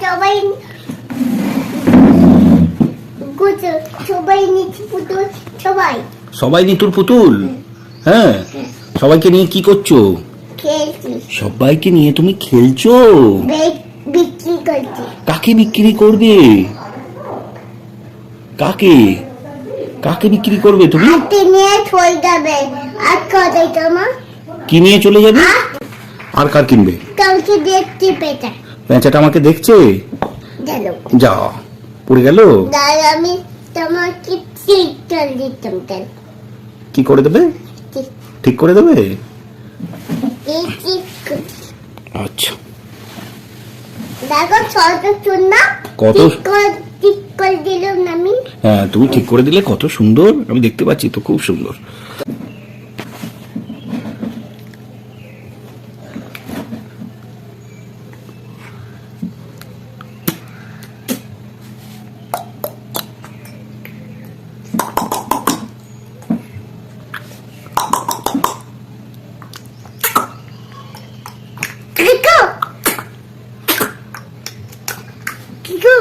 সবাই সবাই পুতুল সবাই সবাই নিতুর পুতুল? হ্যাঁ। সবাইকে নিয়ে কি করছ? সবাইকে নিয়ে তুমি খেলছো? কাকে বিক্রি করবে? কাকে? কাকে বিক্রি করবে তুমি? কি নিয়ে চলে যাবে? আর কার কিনবে? কাউকে দেখতে পেটা। পেঁচাটা আমাকে দেখছে? যা পড়ে গেল? আমি তোমাকে ঠিক করে দিতাম কেন? কি করে দেবে? ঠিক ঠিক করে দেবে? আচ্ছা। কত- হ্যাঁ তুমি ঠিক করে দিলে কত সুন্দর। আমি দেখতে পাচ্ছি তো খুব সুন্দর। কি গো